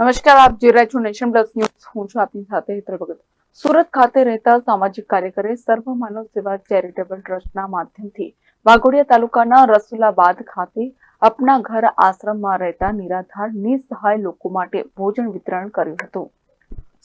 નમસ્કાર, આપ જોઈ રહ્યા છો નેશન પ્લસ ન્યૂઝ. હું છું આપની સાથે હેતલ ભગત. સુરત ખાતે રહેતા સામાજિક કાર્યકરે સર્વ માનવ સેવા ચેરિટેબલ ટ્રસ્ટના માધ્યમથી વાઘોડિયા તાલુકાના રસુલાબાદ ખાતે અપના ઘર આશ્રમમાં રહેતા નિરાધાર, નિસહાય લોકો માટે ભોજન વિતરણ કર્યું હતું.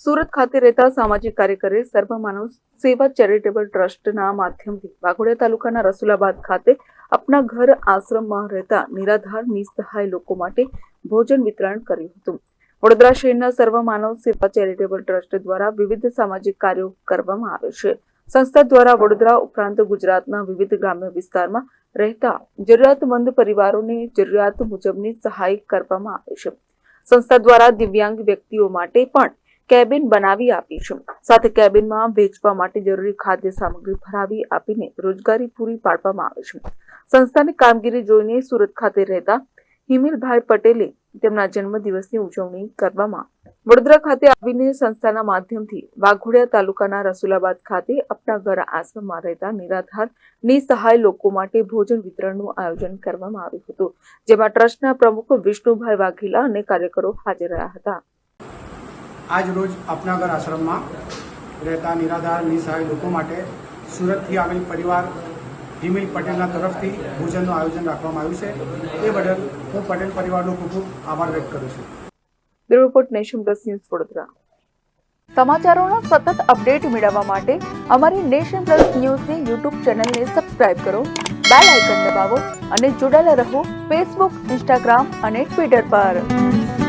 સુરત ખાતે રહેતા સામાજિક કાર્યકરે સર્વ માનવ સેવા ચેરિટેબલ ટ્રસ્ટના માધ્યમથી વાઘોડિયા તાલુકાના રસુલાબાદ ખાતે અપના ઘર આશ્રમમાં રહેતા નિરાધાર, નિસહાય લોકો માટે ભોજન વિતરણ કર્યું હતું. વડોદરા શહેરના સર્વ માનવ સેવા ચેરિટેબલ ટ્રસ્ટ દ્વારા વિવિધ સામાજિક કાર્યો કરવામાં આવે છે. સંસ્થા દ્વારા વડોદરા ઉપરાંત ગુજરાતના વિવિધ ગ્રામ્ય વિસ્તારમાં રહેતા જરૂરિયાતમંદ પરિવારોને જરૂરિયાત મુજબની સહાય કરવામાં આવે છે. સંસ્થા દ્વારા દિવ્યાંગ વ્યક્તિઓ માટે પણ કેબિન બનાવી આપી છે. સાથે કેબિનમાં વેચવા માટે જરૂરી ખાદ્ય સામગ્રી ભરાવી આપીને રોજગારી પૂરી પાડવામાં આવે છે. સંસ્થાની કામગીરી જોઈને સુરત ખાતે રહેતા હિમિલભાઈ પટેલે તેમના જન્મદિવસની ઉજવણી કરવામાં. વડોદરા ખાતે આવીને સંસ્થાના માધ્યમથી વાઘોડિયા તાલુકાના રસુલાબાદ ખાતે અપના ઘર આશ્રમમાં રહેતા નિરાધાર, નિસહાય લોકો માટે ભોજન વિતરણનું આયોજન કરવામાં આવ્યું હતું, જેમાં ટ્રસ્ટના પ્રમુખ વિષ્ણુભાઈ વાઘેલા અને કાર્યકરો હાજર રહ્યા હતા. આજ રોજ અપના ઘર આશ્રમમાં રહેતા નિરાધાર, નિસહાય લોકો માટે સુરતથી આવેલ પરિવાર હિમિલ પટેલના તરફથી ભોજનનું આયોજન રાખવામાં આવ્યું છે. એ બદલ હું પટેલ પરિવારનો ખૂબ ખૂબ આભાર વ્યક્ત કરું છું. Report Nation Plus news Vadodara. સમાચારોના સતત અપડેટ મેળવવા માટે અમારી નેશન પ્લસ ન્યૂઝની યુટ્યુબ ચેનલને સબસ્ક્રાઇબ કરો, બેલ આઇકન દબાવો અને જોડાયેલા રહો ફેસબુક, ઇન્સ્ટાગ્રામ અને ટ્વિટર પર.